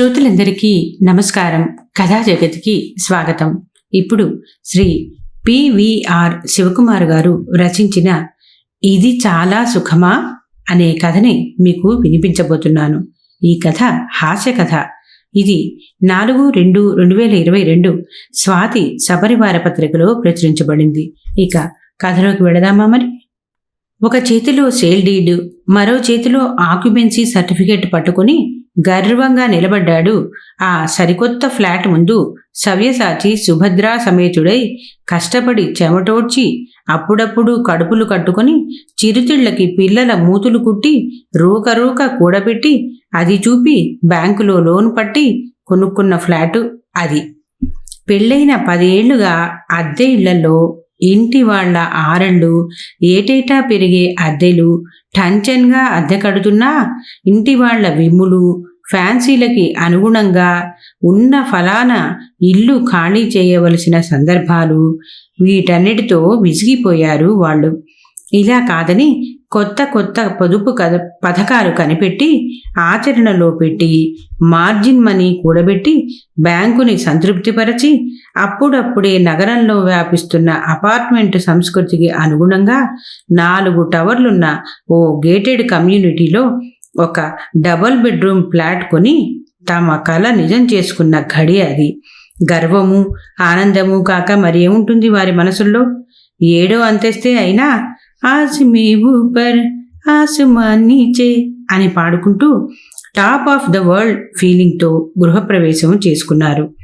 శ్రోతులందరికీ నమస్కారం. కథా జగతికి స్వాగతం. ఇప్పుడు శ్రీ పివిఆర్ శివకుమార్ గారు రచించిన ఇది చాలా సుఖమా అనే కథని మీకు వినిపించబోతున్నాను. ఈ కథ హాస్య కథ. ఇది నాలుగు రెండు రెండు వేల ఇరవై రెండు స్వాతి సపరివార పత్రికలో ప్రచురించబడింది. ఇక కథలోకి వెళదామా మరి? ఒక చేతిలో సేల్ డీడ్ మరో చేతిలో ఆక్యుపెన్సీ సర్టిఫికేట్ పట్టుకుని గర్వంగా నిలబడ్డాడు. ఆ సరికొత్త ఫ్లాట్ ముందు సవ్యసాచి సుభద్రా సమేతుడై కష్టపడి చెమటోడ్చి అప్పుడప్పుడు కడుపులు కట్టుకుని చిరుతిళ్ళకి పిల్లల మూతులు కుట్టి రూకరూక కూడబెట్టి అది చూపి బ్యాంకులో లోన్ పట్టి కొనుక్కున్న ఫ్లాటు అది. పెళ్ళైన పదేళ్ళుగా అద్దె ఇళ్ళలో ఇంటి వాళ్ళ ఆరళ్ళు ఏటేటా పెరిగే అద్దెలు టంచన్గా అద్దె కడుతున్నా ఇంటి వాళ్ళ విమ్ములు ఫ్యాన్సీలకి అనుగుణంగా ఉన్న ఫలానా ఇల్లు ఖాళీ చేయవలసిన సందర్భాలు వీటన్నిటితో విసిగిపోయారు వాళ్ళు. ఇలా కాదని కొత్త కొత్త పొదుపు కథ పథకాలు కనిపెట్టి ఆచరణలో పెట్టి మార్జిన్ మనీ కూడబెట్టి బ్యాంకుని సంతృప్తిపరచి అప్పుడప్పుడే నగరంలో వ్యాపిస్తున్న అపార్ట్మెంట్ సంస్కృతికి అనుగుణంగా నాలుగు టవర్లున్న ఓ గేటెడ్ కమ్యూనిటీలో ఒక డబల్ బెడ్రూమ్ ఫ్లాట్ కొని తమ కళ నిజం చేసుకున్న ఘడి అది. గర్వము ఆనందము కాక మరి ఏముంటుంది వారి మనసుల్లో? ఏడో అంతస్తే అయినా ఆసిమే ఊపర్ ఆసుమాన్ నీచే అని పాడుకుంటూ టాప్ ఆఫ్ ద వరల్డ్ ఫీలింగ్తో గృహప్రవేశం చేసుకున్నారు.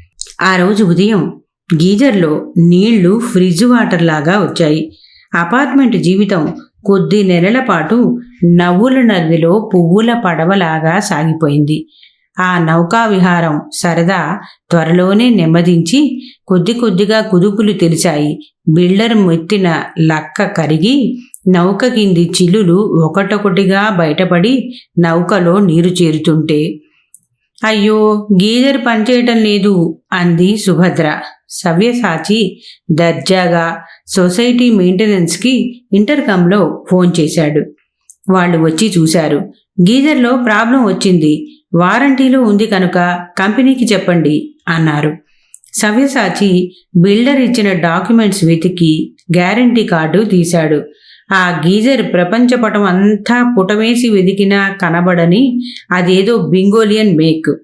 ఆ రోజు ఉదయం గీజర్లో నీళ్ళు ఫ్రిడ్జ్ వాటర్ లాగా వచ్చాయి. అపార్ట్మెంట్ జీవితం కొద్ది నెలల పాటు నవ్వుల నదిలో పువ్వుల పడవలాగా సాగిపోయింది. ఆ నౌకా విహారం సరదా త్వరలోనే నెమ్మదించి కొద్ది కొద్దిగా కుదుపులు తెలిసాయి. బిల్డర్ మెత్తిన లక్క కరిగి నౌక కింది చిల్లులు ఒకటొకటిగా బయటపడి నౌకలో నీరు చేరుతుంటే అయ్యో గీజర్ పనిచేయటం లేదు అంది సుభద్ర. సవ్యసాచి దర్జాగా సొసైటీ మెయింటెనెన్స్కి ఇంటర్కమ్లో ఫోన్ చేశాడు. వాళ్ళు వచ్చి చూశారు. గీజర్లో ప్రాబ్లం వచ్చింది. వారంటీలో ఉంది కనుక కంపెనీకి చెప్పండి అన్నారు. సవ్యసాచి బిల్డర్ ఇచ్చిన డాక్యుమెంట్స్ వెతికి గ్యారంటీ కార్డు తీశాడు. ఆ గీజర్ ప్రపంచపటం అంతా పుటమేసి వెదికినా కనబడని అదేదో బింగోలియన్ మేక్.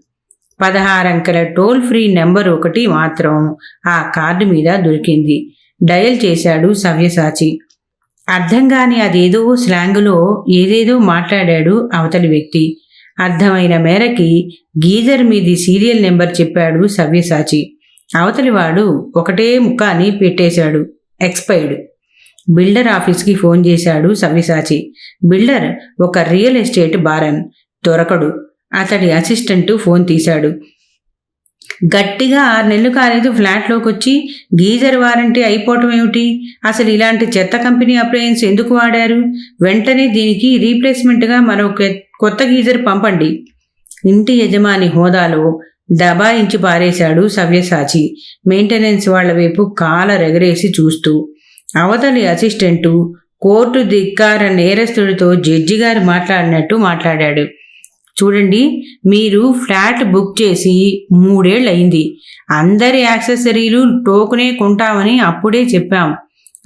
పదహారంకెల టోల్ ఫ్రీ నెంబర్ ఒకటి మాత్రం ఆ కార్డు మీద దొరికింది. డయల్ చేశాడు సవ్యసాచి. అర్థం కాని అదేదో స్లాంగులో ఏదేదో మాట్లాడాడు అవతలి వ్యక్తి. అర్థమైన మేరకి గీజర్ మీది సీరియల్ నెంబర్ చెప్పాడు సవ్యసాచి. అవతలివాడు ఒకటే ముఖాన్ని పెట్టేశాడు. ఎక్స్పైర్డ్. బిల్డర్ ఆఫీస్కి ఫోన్ చేశాడు సవ్యసాచి. బిల్డర్ ఒక రియల్ ఎస్టేట్ బారన్ దొరకడు. అతడి అసిస్టెంట్ ఫోన్ తీశాడు. గట్టిగా ఆరు నెలలు కాలేదు ఫ్లాట్లోకి వచ్చి గీజర్ వారంటీ అయిపోవటం ఏమిటి? అసలు ఇలాంటి చెత్త కంపెనీ అప్లయన్స్ ఎందుకు వాడారు? వెంటనే దీనికి రీప్లేస్మెంట్గా మరో కొత్త గీజర్ పంపండి. ఇంటి యజమాని హోదాలో దబాయించి పారేశాడు సవ్యసాచి. మెయింటెనెన్స్ వాళ్ళ వైపు కాల రెగరేసి చూస్తూ అవతలి అసిస్టెంటు కోర్టు ధిక్కార నేరస్తుడితో జడ్జి గారు మాట్లాడినట్టు మాట్లాడాడు. చూడండి మీరు ఫ్లాట్ బుక్ చేసి మూడేళ్ళు అయింది అందరి యాక్సెసరీలు టోకునే కొంటామని అప్పుడే చెప్పాం.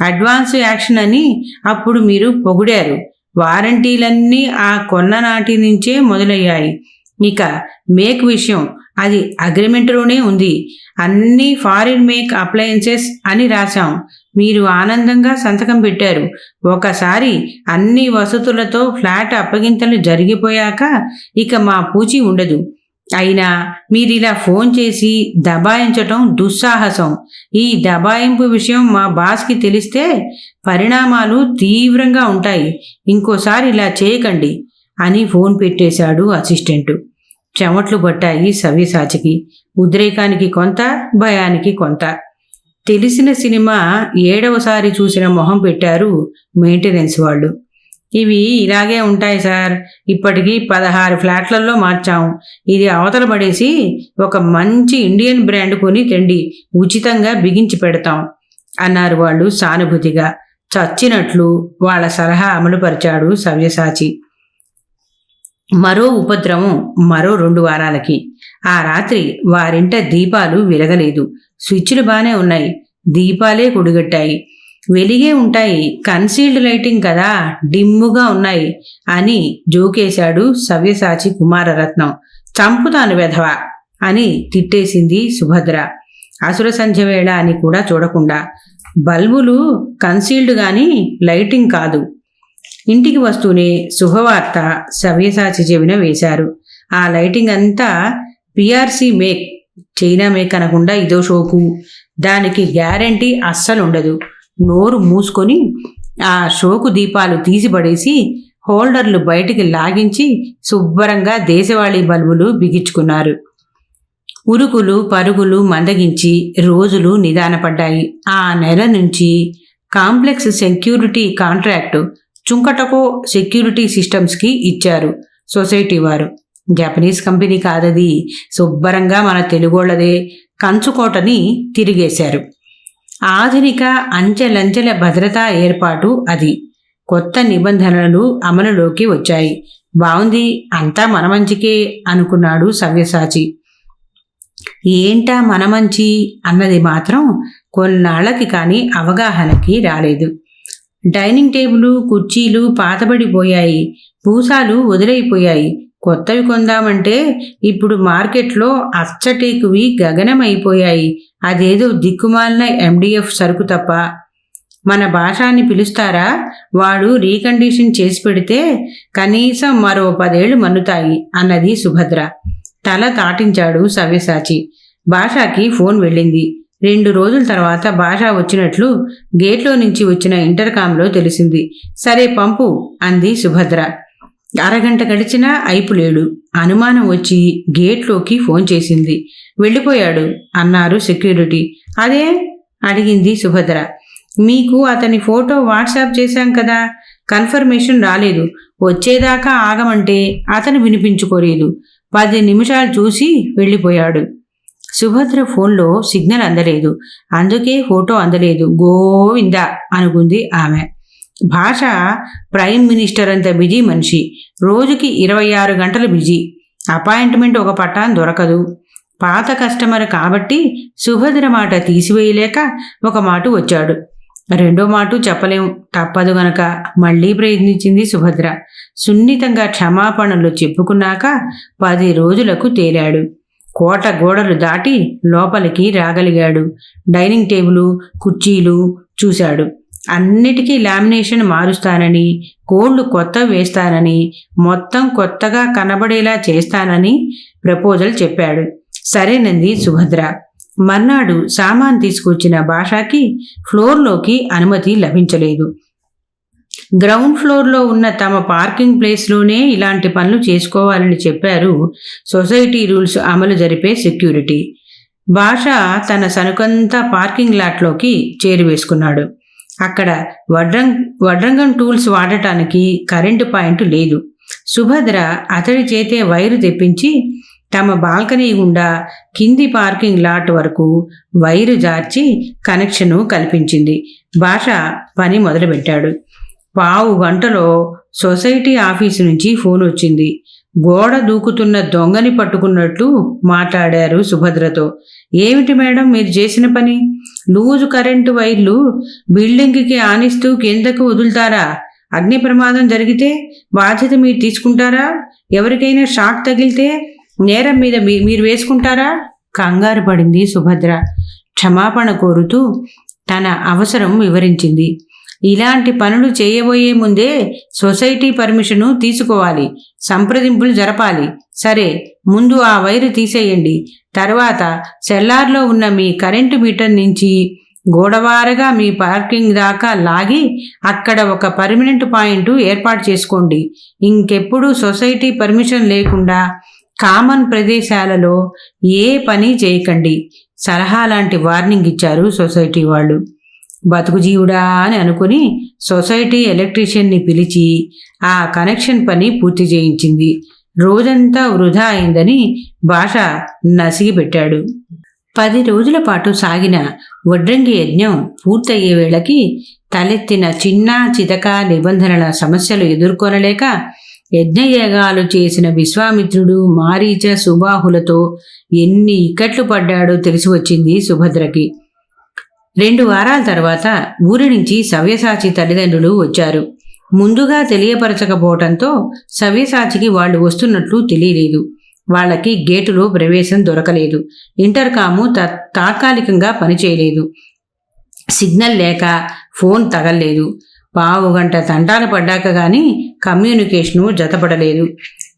అడ్వాన్స్ యాక్షన్ అని అప్పుడు మీరు పొగిడారు. వారంటీలన్నీ ఆ కొన్న నాటి నుంచే మొదలయ్యాయి. ఇక మేక్ విషయం అది అగ్రిమెంట్లోనే ఉంది. అన్ని ఫారిన్ మేక్ అప్లయన్సెస్ అని రాశాం. మీరు ఆనందంగా సంతకం పెట్టారు. ఒకసారి అన్ని వసతులతో ఫ్లాట్ అప్పగింతలు జరిగిపోయాక ఇక మా పూచి ఉండదు. అయినా మీరిలా ఫోన్ చేసి దబాయించటం దుస్సాహసం. ఈ దబాయింపు విషయం మా బాస్కి తెలిస్తే పరిణామాలు తీవ్రంగా ఉంటాయి. ఇంకోసారి ఇలా చేయకండి అని ఫోన్ పెట్టేశాడు అసిస్టెంటు. చెమట్లు పట్టాయి సవ్యసాచికి. ఉద్రేకానికి కొంత భయానికి కొంత. తెలిసిన సినిమా ఏడవసారి చూసిన మొహం పెట్టారు మెయింటెనెన్స్ వాళ్ళు. ఇవి ఇలాగే ఉంటాయి సార్. ఇప్పటికీ పదహారు ఫ్లాట్లలో మార్చాం. ఇది అవతల పడేసి ఒక మంచి ఇండియన్ బ్రాండ్ కొని తెండి ఉచితంగా బిగించి పెడతాం అన్నారు వాళ్ళు సానుభూతిగా. చచ్చినట్లు వాళ్ళ సలహా అమలుపరిచాడు సవ్యసాచి. మరో ఉపద్రవం మరో రెండు వారాలకి. ఆ రాత్రి వారింట దీపాలు విరగలేదు స్విచ్లు బాగానే ఉన్నాయి. దీపాలే కొడుగట్టాయి. వెలిగే ఉంటాయి. కన్సీల్డ్ లైటింగ్ కదా డిమ్ముగా ఉన్నాయి అని జోకేశాడు సవ్యసాచి కుమారరత్నం. చంపుతాను వెధవ అని తిట్టేసింది సుభద్ర. అసుర సంధ్య వేళ అని కూడా చూడకుండా. బల్బులు కన్సీల్డ్ గాని లైటింగ్ కాదు. ఇంటికి వస్తూనే శుభవార్త సవ్యసాచి చెవిన వేశారు. ఆ లైటింగ్ అంతా పిఆర్సీ మేక్ చైనామే కనకుండా ఇదో షోకు. దానికి గ్యారంటీ అస్సలు ఉండదు నోరు మూసుకొని ఆ షోకు దీపాలు తీసిపడేసి హోల్డర్లు బయటికి లాగించి శుభ్రంగా దేశవాళీ బల్బులు బిగించుకున్నారు. ఉరుకులు పరుగులు మందగించి రోజులు నిదానపడ్డాయి. ఆ నెల నుంచి కాంప్లెక్స్ సెక్యూరిటీ కాంట్రాక్టు చుంకటకో సెక్యూరిటీ సిస్టమ్స్కి ఇచ్చారు సొసైటీ వారు. జపనీస్ కంపెనీ కాదది. శుభ్రంగా మన తెలుగోళ్ళదే కంచుకోటని తిరిగేశారు. ఆధునిక అంచెలంచెల భద్రతా ఏర్పాటు అది. కొత్త నిబంధనలు అమలులోకి వచ్చాయి. బావుంది అంతా మన మంచికే అనుకున్నాడు సవ్యసాచి. ఏంటా మన మంచి అన్నది మాత్రం కొన్నాళ్ళకి కానీ అవగాహనకి రాలేదు. డైనింగ్ టేబుల్ కుర్చీలు పాతబడిపోయాయి. పూసాలు వదిలైపోయాయి. కొత్తవి కొందామంటే ఇప్పుడు మార్కెట్లో అచ్చటేకువి గగనమైపోయాయి. అదేదో దిక్కుమాలిన ఎండిఎఫ్ సరుకు తప్ప. మన భాషాన్ని పిలుస్తారా? వాడు రీకండిషన్ చేసి పెడితే కనీసం మరో పదేళ్ళు మన్నుతాయి అన్నది సుభద్ర. తల తాటించాడు సవ్యసాచి. భాషకి ఫోన్ వెళ్ళింది. రెండు రోజుల తర్వాత భాష వచ్చినట్లు గేట్లో నుంచి వచ్చిన ఇంటర్కామ్లో తెలిసింది. సరే పంపు అంది సుభద్ర. అరగంట గడిచినా అయిపులేడు. అనుమానం వచ్చి గేట్లోకి ఫోన్ చేసింది. వెళ్ళిపోయాడు అన్నారు సెక్యూరిటీ. అదే? అడిగింది సుభద్ర. మీకు అతని ఫోటో వాట్సాప్ చేశాం కదా. కన్ఫర్మేషన్ రాలేదు. వచ్చేదాకా ఆగమంటే అతను వినిపించుకోలేదు. పది నిమిషాలు చూసి వెళ్ళిపోయాడు. సుభద్ర ఫోన్లో సిగ్నల్ అందలేదు. అందుకే ఫోటో అందలేదు. గోవిందా అనుకుంది ఆమె. భాష ప్రైమ్ మినిస్టర్ అంత బిజీ మనిషి. రోజుకి ఇరవై ఆరు గంటలు బిజీ. అపాయింట్మెంట్ ఒక పట్టాన్ దొరకదు. పాత కస్టమర్ కాబట్టి సుభద్ర మాట తీసివేయలేక ఒక మాట వచ్చాడు. రెండో మాట చెప్పలేం. తప్పదు గనక. మళ్ళీ ప్రయత్నించింది సుభద్ర. సున్నితంగా క్షమాపణలు చెప్పుకున్నాక పది రోజులకు తేలాడు. కోట గోడలు దాటి లోపలికి రాగలిగాడు. డైనింగ్ టేబుల్ కుర్చీలు చూశాడు. అన్నిటికీ లామినేషన్ మారుస్తానని కోళ్ళు కొత్త వేస్తానని మొత్తం కొత్తగా కనబడేలా చేస్తానని ప్రపోజల్ చెప్పాడు. సరేనంది సుభద్ర. మర్నాడు సామాన్ తీసుకొచ్చిన భాషకి ఫ్లోర్లోకి అనుమతి లభించలేదు. గ్రౌండ్ ఫ్లోర్లో ఉన్న తమ పార్కింగ్ ప్లేస్లోనే ఇలాంటి పనులు చేసుకోవాలని చెప్పారు సొసైటీ రూల్స్ అమలు జరిపే సెక్యూరిటీ. భాష తన సనుకంతా పార్కింగ్ లాట్లోకి చేరువేసుకున్నాడు. అక్కడ వడ్రంగ్ వడ్రంగం టూల్స్ వాడటానికి కరెంటు పాయింట్ లేదు. సుభద్ర అతడి చేతే వైరు తెప్పించి తమ బాల్కనీ గుండా కింది పార్కింగ్ లాట్ వరకు వైరు జార్చి కనెక్షను కల్పించింది. భాష పని మొదలుపెట్టాడు. పావు గంటలో సొసైటీ ఆఫీసు నుంచి ఫోన్ వచ్చింది. గోడ దూకుతున్న దొంగని పట్టుకున్నట్లు మాట్లాడారు సుభద్రతో. ఏమిటి మేడం మీరు చేసిన పని? లూజు కరెంటు వైర్లు బిల్డింగ్కి ఆనిస్తూ కిందకు వదులుతారా? అగ్ని ప్రమాదం జరిగితే బాధ్యత మీరు తీసుకుంటారా? ఎవరికైనా షాక్ తగిలితే నేరం మీద మీ- మీరు వేసుకుంటారా? కంగారు పడింది సుభద్ర. క్షమాపణ కోరుతూ తన అవసరం వివరించింది. ఇలాంటి పనులు చేయబోయే ముందే సొసైటీ పర్మిషను తీసుకోవాలి. సంప్రదింపులు జరపాలి. సరే ముందు ఆ వైరు తీసేయండి. తర్వాత సెల్లార్లో ఉన్న మీ కరెంటు మీటర్ నుంచి గోడవారగా మీ పార్కింగ్ దాకా లాగి అక్కడ ఒక పర్మనెంట్ పాయింట్ ఏర్పాటు చేసుకోండి. ఇంకెప్పుడు సొసైటీ పర్మిషన్ లేకుండా కామన్ ప్రదేశాలలో ఏ పని చేయకండి. సలహా లాంటి వార్నింగ్ ఇచ్చారు సొసైటీ వాళ్ళు. బతుకుజీవుడా అని అనుకుని సొసైటీ ఎలక్ట్రీషియన్ని పిలిచి ఆ కనెక్షన్ పని పూర్తి చేయించింది. రోజంతా వృధా అయిందని భాష నసిగి పెట్టాడు. పది రోజుల పాటు సాగిన వడ్రంగి యజ్ఞం పూర్తయ్యే వేళకి తలెత్తిన చిన్న చితక నిబంధనల సమస్యలు ఎదుర్కొనలేక యజ్ఞయాగాలు చేసిన విశ్వామిత్రుడు మారీచ సుబాహులతో ఎన్ని ఇక్కట్లు పడ్డాడో తెలిసి వచ్చింది సుభద్రకి. రెండు వారాల తర్వాత ఊరి నుంచి సవ్యసాచి తల్లిదండ్రులు వచ్చారు. ముందుగా తెలియపరచకపోవటంతో సవ్యసాచికి వాళ్ళు వస్తున్నట్లు తెలియలేదు. వాళ్ళకి గేటులో ప్రవేశం దొరకలేదు. ఇంటర్కాము త తాత్కాలికంగా పనిచేయలేదు. సిగ్నల్ లేక ఫోన్ తగలలేదు. పావు గంట తంటాలు పడ్డాక గాని కమ్యూనికేషను జతపడలేదు.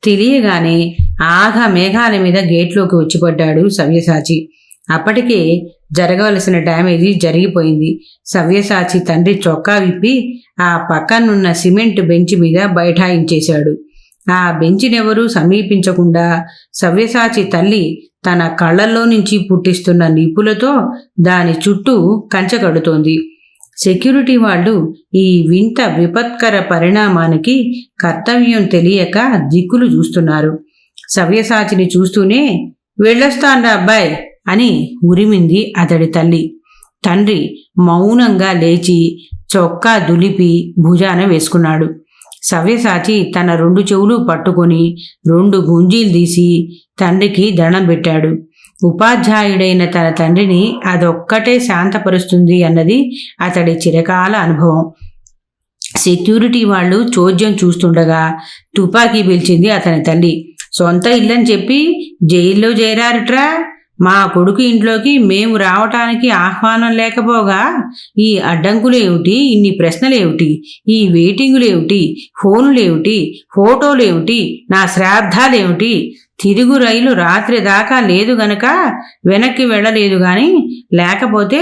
తెలియగానే ఆఘ మేఘాల మీద గేట్లోకి వచ్చిపడ్డాడు సవ్యసాచి. అప్పటికే జరగవలసిన డ్యామేజీ జరిగిపోయింది. సవ్యసాచి తండ్రి చొక్కా విప్పి ఆ పక్కనున్న సిమెంట్ బెంచ్ మీద బైఠాయించేశాడు. ఆ బెంచినెవరూ సమీపించకుండా సవ్యసాచి తల్లి తన కళ్ళల్లో నుంచి పుట్టిస్తున్న నిప్పులతో దాని చుట్టూ కంచె కడుతోంది. సెక్యూరిటీ వాళ్ళు ఈ వింత విపత్కర పరిణామానికి కర్తవ్యం తెలియక దిక్కులు చూస్తున్నారు. సవ్యసాచిని చూస్తూనే వెళ్ళొస్తాండా అబ్బాయి అని ఉరిమింది అతడి తల్లి. తండ్రి మౌనంగా లేచి చొక్కా దులిపి భుజాన వేసుకున్నాడు. సవ్యసాచి తన రెండు చెవులు పట్టుకొని రెండు గుంజీలు తీసి తండ్రికి దండం పెట్టాడు. ఉపాధ్యాయుడైన తన తండ్రిని అదొక్కటే శాంతపరుస్తుంది అన్నది అతడి చిరకాల అనుభవం. సెక్యూరిటీ వాళ్ళు చోద్యం చూస్తుండగా తుపాకీ పిలిచింది అతని తల్లి. సొంత ఇల్లని చెప్పి జైల్లో చేరారట్రా? మా కొడుకు ఇంట్లోకి మేము రావటానికి ఆహ్వానం లేకపోగా ఈ అడ్డంకులేమిటి? ఇన్ని ప్రశ్నలేమిటి? ఈ వెయిటింగులేమిటి? ఫోనులేమిటి? ఫోటోలేమిటి? నా శ్రాద్ధాలేమిటి? తిరుగు రైలు రాత్రి దాకా లేదు గనక వెనక్కి వెళ్ళలేదు గాని లేకపోతే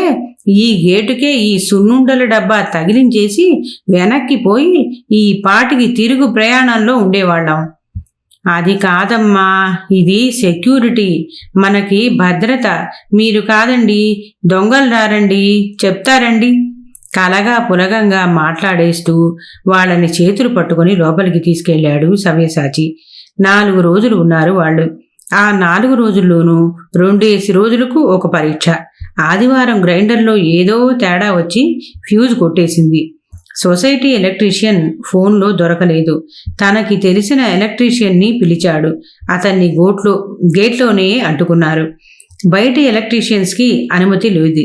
ఈ గేటుకే ఈ సున్నుండల డబ్బా తగిలించేసి వెనక్కి పోయి ఈ పాటికి తిరుగు ప్రయాణంలో ఉండేవాళ్ళం. అది కాదమ్మా ఇది సెక్యూరిటీ మనకి భద్రత. మీరు కాదండి దొంగలు రారండి చెప్తారండి. కలగా పులగంగా మాట్లాడేస్తూ వాళ్ళని చేతులు పట్టుకొని లోపలికి తీసుకెళ్ళాడు సవ్యసాచి. నాలుగు రోజులు ఉన్నారు వాళ్ళు. ఆ నాలుగు రోజుల్లోనూ రెండేసి రోజులకు ఒక పరీక్ష. ఆదివారం గ్రైండర్లో ఏదో తేడా వచ్చి ఫ్యూజ్ కొట్టేసింది. సొసైటీ ఎలక్ట్రీషియన్ ఫోన్లో దొరకలేదు. తనకి తెలిసిన ఎలక్ట్రీషియన్ని పిలిచాడు. అతన్ని గోట్లో గేట్లోనే అడ్డుకున్నారు బయట ఎలక్ట్రీషియన్స్కి అనుమతి లేదు.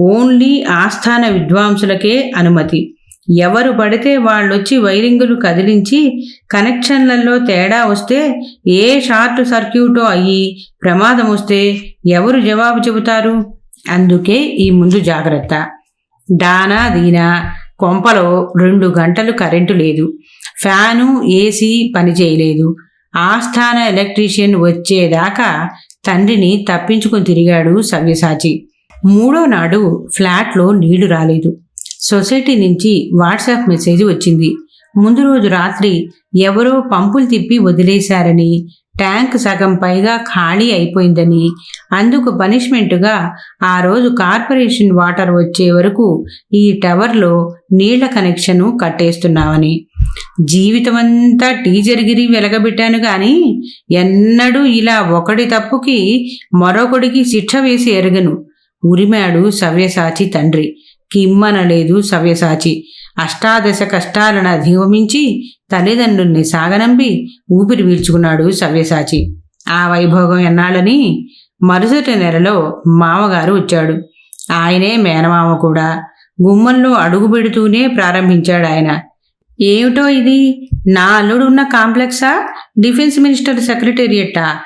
ఓన్లీ ఆస్థాన విద్వాంసులకే అనుమతి. ఎవరు పడితే వాళ్ళొచ్చి వైరింగులు కదిలించి కనెక్షన్లలో తేడా వస్తే ఏ షార్ట్ సర్క్యూటో అయ్యి ప్రమాదం వస్తే ఎవరు జవాబు చెబుతారు? అందుకే ఈ ముందు జాగ్రత్త. డానా దీనా కొంపలో రెండు గంటలు కరెంటు లేదు. ఫ్యాను ఏసీ పనిచేయలేదు. ఆస్థాన ఎలక్ట్రీషియన్ వచ్చేదాకా తండ్రిని తప్పించుకొని తిరిగాడు సవ్యసాచి. మూడో నాడు ఫ్లాట్లో నీళ్ళు రాలేదు. సొసైటీ నుంచి వాట్సాప్ మెసేజ్ వచ్చింది. ముందు రోజు రాత్రి ఎవరో పంపులు తిప్పి వదిలేశారని ట్యాంక్ సగం పైగా ఖాళీ అయిపోయిందని. అందుకు పనిష్మెంటుగా ఆ రోజు కార్పొరేషన్ వాటర్ వచ్చే వరకు ఈ టవర్లో నీళ్ళ కనెక్షను కట్టేస్తున్నామని. జీవితమంతా టీజర్గిరి వెలగబెట్టాను కానీ ఎన్నడూ ఇలా ఒకడి తప్పుకి మరొకడికి శిక్ష వేసి ఎరగను. ఉరిమాడు సవ్యసాచి తండ్రి. కిమ్మనలేదు సవ్యసాచి. అష్టాదశ కష్టాలను అధిగమించి తల్లిదండ్రుల్ని సాగనంపి ఊపిరి పీల్చుకున్నాడు సవ్యసాచి. ఆ వైభోగం ఎన్నాళ్ళని మరుసటి నెలలో మామగారు వచ్చాడు. ఆయనే మేనమామ కూడా. గుమ్మంలో అడుగు పెడుతూనే ప్రారంభించాడు ఆయన. ఏమిటో ఇది? నా అల్లుడు ఉన్న కాంప్లెక్సా? డిఫెన్స్ మినిస్టర్ సెక్రటేరియట్టా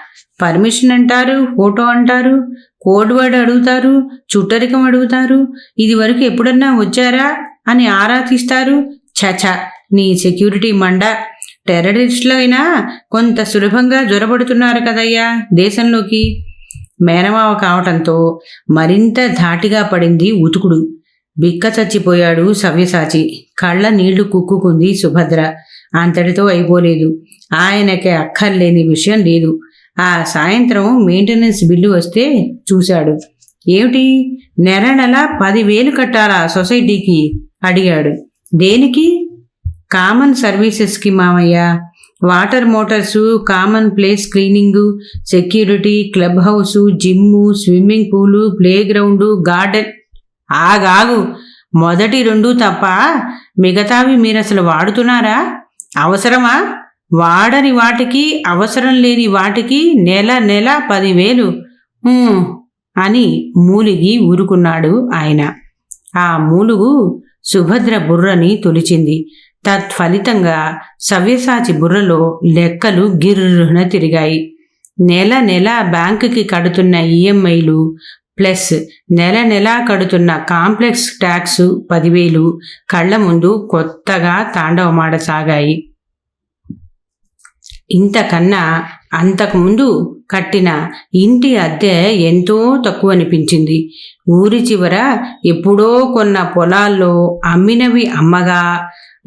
పర్మిషన్ అంటారు? ఫోటో అంటారు? కోడ్ వర్డ్ అడుగుతారు? చుట్టరికం అడుగుతారు? ఇది వరకు ఎప్పుడన్నా వచ్చారా? అని ఆరా తీస్తారు? చచ నీ సెక్యూరిటీ మండ టెర్రరిస్టులైనా కొంత సులభంగా జ్వరపడుతున్నారు కదయ్యా దేశంలోకి. మేనమావ కావటంతో మరింత ధాటిగా పడింది ఉతుకుడు. బిక్క చచ్చిపోయాడు సవ్యసాచి. కళ్ళ నీళ్ళు కుక్కుకుంది సుభద్ర. అంతటితో అయిపోలేదు. ఆయనకి అక్కర్లేని విషయం లేదు. ఆ సాయంత్రం మెయింటెనెన్స్ బిల్లు వస్తే చూశాడు. ఏమిటి? నెల నెల పదివేలు కట్టాలా సొసైటీకి? అడిగాడు. దేనికి? కామన్ సర్వీసెస్కి మామయ్య. Water motors common place cleaning security club house gym swimming pool play ground garden. ఆగాగు. మొదటి రెండు తప్ప మిగతావి మీరు అసలు వాడుతున్నారా? అవసరమా? వాడని వాటికి అవసరం లేని వాటికి నెల నెల పదివేలు. అని మూలిగి ఊరుకున్నాడు ఆయన. ఆ మూలుగు సుభద్ర బుర్రని తొలిచింది. తత్ఫలితంగా సవ్యసాచి బుర్రలో లెక్కలు గిర్రున తిరిగాయి. నెల నెల బ్యాంకుకి కడుతున్న ఈఎంఐలు ప్లస్ నెల నెలా కడుతున్న కాంప్లెక్స్ ట్యాక్స్ పదివేలు కళ్ళ ముందు కొత్తగా తాండవమాడసాగాయి ఇంతకన్నా అంతకుముందు కట్టిన ఇంటి అద్దె ఎంతో తక్కువ అనిపించింది ఊరి చివర ఎప్పుడో కొన్న పొలాల్లో అమ్మినవి అమ్మగా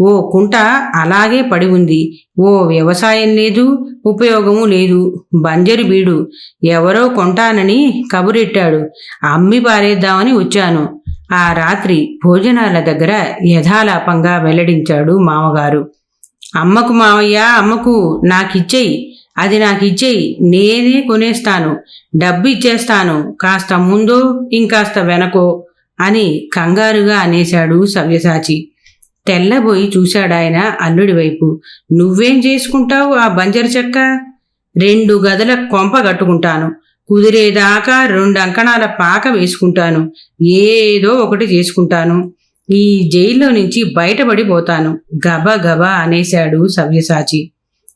ఓ కుంట అలాగే పడి ఉంది. ఓ వ్యవసాయం లేదు ఉపయోగము లేదు. బంజరు బీడు. ఎవరో కొంటానని కబురెట్టాడు. అమ్మి పారేద్దామని వచ్చాను. ఆ రాత్రి భోజనాల దగ్గర యథాలాపంగా వెల్లడించాడు మామగారు. అమ్మకు మావయ్య అమ్మకు నాకిచ్చేయి. అది నాకిచ్చేయి. నేనే కొనేస్తాను. డబ్బు ఇచ్చేస్తాను కాస్త ముందో ఇంకాస్త వెనకో అని కంగారుగా అనేశాడు సవ్యసాచి. తెల్లబోయి చూశాడాయన అల్లుడి వైపు. నువ్వేం చేసుకుంటావు ఆ బంజరు చెక్క? రెండు గదుల కొంప కట్టుకుంటాను. కుదిరేదాకా రెండు అంకణాల పాక వేసుకుంటాను. ఏదో ఒకటి చేసుకుంటాను. ఈ జైల్లో నుంచి బయటపడిపోతాను. గబా గబా అనేశాడు సవ్యసాచి.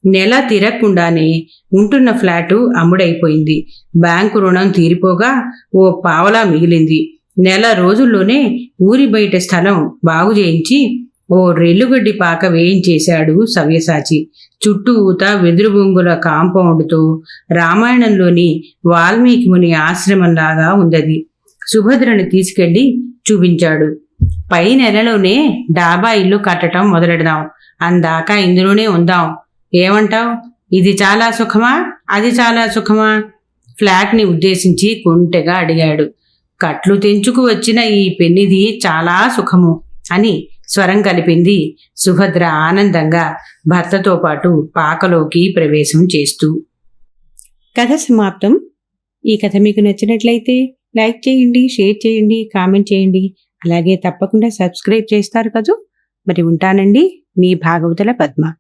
నెల తిరగకుండానే ఉంటున్న ఫ్లాటు అమ్ముడైపోయింది. బ్యాంకు రుణం తీరిపోగా ఓ పావలా మిగిలింది. నెల రోజుల్లోనే ఊరి బయట స్థలం బాగు చేయించి ఓ రెల్లుగడ్డి పాక వేయించేశాడు సవ్యసాచి. చుట్టూత వెదురు బొంగుల కాంపౌండ్తో రామాయణంలోని వాల్మీకి ముని ఆశ్రమంలాగా ఉందది. సుభద్రని తీసుకెళ్ళి చూపించాడు. పై నెలలోనే డాబా ఇల్లు కట్టడం మొదలెడదాం. అందాక ఇందులోనే ఉందాం. ఏమంటావ్? ఇది చాలా సుఖమా? అది చాలా సుఖమా? ఫ్లాట్ని ఉద్దేశించి కొంటెగా అడిగాడు. కట్లు తెంచుకు వచ్చిన ఈ పెన్నిది చాలా సుఖము అని స్వరం కలిపింది. సుభద్ర ఆనందంగా భర్తతో పాటు పాకలోకి ప్రవేశం చేస్తూ. కథ సమాప్తం. ఈ కథ మీకు నచ్చినట్లయితే లైక్ చేయండి షేర్ చేయండి కామెంట్ చేయండి. అలాగే తప్పకుండా సబ్స్క్రైబ్ చేస్తారు కదూ. మరి ఉంటానండి మీ భాగవతుల పద్మ.